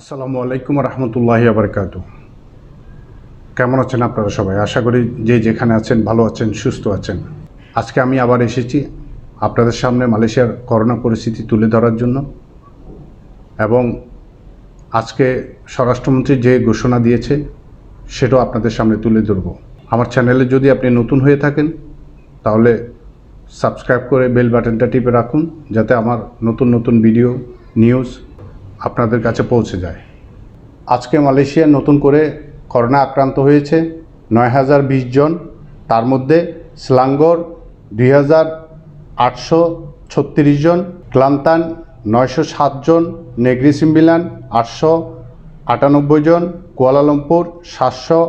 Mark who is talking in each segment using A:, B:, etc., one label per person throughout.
A: আসসালামু আলাইকুম রহমতুল্লাহি আবরকাত কেমন আছেন আপনারা সবাই? আশা করি যে যেখানে আছেন, ভালো আছেন, সুস্থ আছেন। আজকে আমি আবার এসেছি আপনাদের সামনে মালয়েশিয়ার করোনা পরিস্থিতি তুলে ধরার জন্য এবং আজকে স্বরাষ্ট্রমন্ত্রী যে ঘোষণা দিয়েছে, সেটাও আপনাদের সামনে তুলে ধরব। আমার চ্যানেলে যদি আপনি নতুন হয়ে থাকেন, তাহলে সাবস্ক্রাইব করে বেল বাটনটা টিপে রাখুন, যাতে আমার নতুন নতুন ভিডিও, নিউজ আপনাদের কাছে পৌঁছে যায়। আজকে মালয়েশিয়া নতুন করে করোনা আক্রান্ত হয়েছে। নয় হাজার বিশ জন, তার মধ্যে স্লাঙ্গর দুই হাজার আটশো ছত্রিশ জন, ক্লান্তান নয়শো সাত জন নেগ্রি সিম্বিলান আটশো আটানব্বই জন, কুয়ালালামপুর সাতশো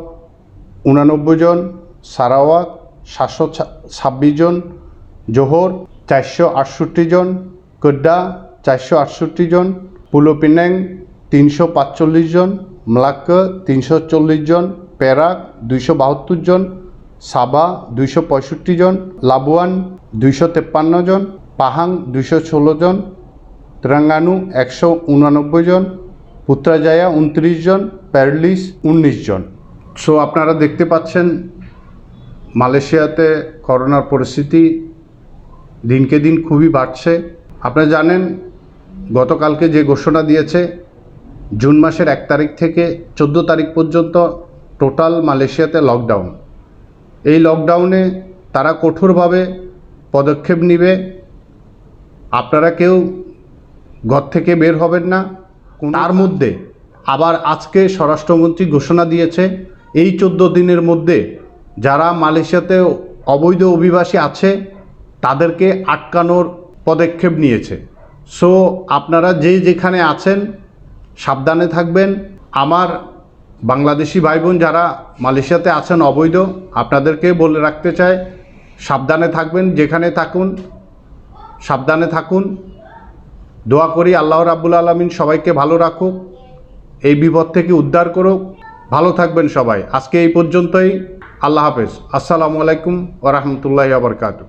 A: উনানব্বই জন, সারাওয়াক সাতশো ছাব্বিশ জন, জোহর চারশো আটষট্টি জন, কোড্ডা চারশো আটষট্টি জন পুলো পিনাং তিনশো পাঁচচল্লিশ জন, মালাক্কা তিনশো চল্লিশ জন, পেরাক দুইশো বাহাত্তর জন সাবা দুইশো পঁয়ষট্টি জন, লাবুয়ান দুইশো তেপ্পান্ন জন, পাহাং দুইশো ষোলো জন, তেরাঙ্গানু একশো উনানব্বই জন, পুত্রাজায়া উনত্রিশ জন, প্যারলিস উনিশ জন। সো আপনারা দেখতে পাচ্ছেন মালয়েশিয়াতে করোনার পরিস্থিতি দিনকে দিন খুবই বাড়ছে। আপনারা জানেন গতকালকে যে ঘোষণা দিয়েছে জুন মাসের এক তারিখ থেকে চোদ্দ তারিখ পর্যন্ত টোটাল মালয়েশিয়াতে লকডাউন। এই লকডাউনে তারা কঠোরভাবে পদক্ষেপ নিবে। আপনারা কেউ ঘর থেকে বের হবেন না। তার মধ্যে আবার আজকে স্বরাষ্ট্রমন্ত্রী ঘোষণা দিয়েছে এই চোদ্দ দিনের মধ্যে যারা মালয়েশিয়াতে অবৈধ অভিবাসী আছে তাদেরকে আটকানোর পদক্ষেপ নিয়েছে। সো আপনারা যে যেখানে আছেন, সাবধানে থাকবেন। আমার বাংলাদেশি ভাই বোন যারা মালয়েশিয়াতে আছেন, অবৈধ, আপনাদেরকে বলে রাখতে চাই, সাবধানে থাকবেন, যেখানে থাকুন, সাবধানে থাকুন। দোয়া করি আল্লাহ রাব্বুল আলমিন সবাইকে ভালো রাখুক, এই বিপদ থেকে উদ্ধার করুক। ভালো থাকবেন সবাই। আজকে এই পর্যন্তই। আল্লাহ হাফেজ। আসসালামু আলাইকুম ওরহমতুল্লাহ আবরকাতু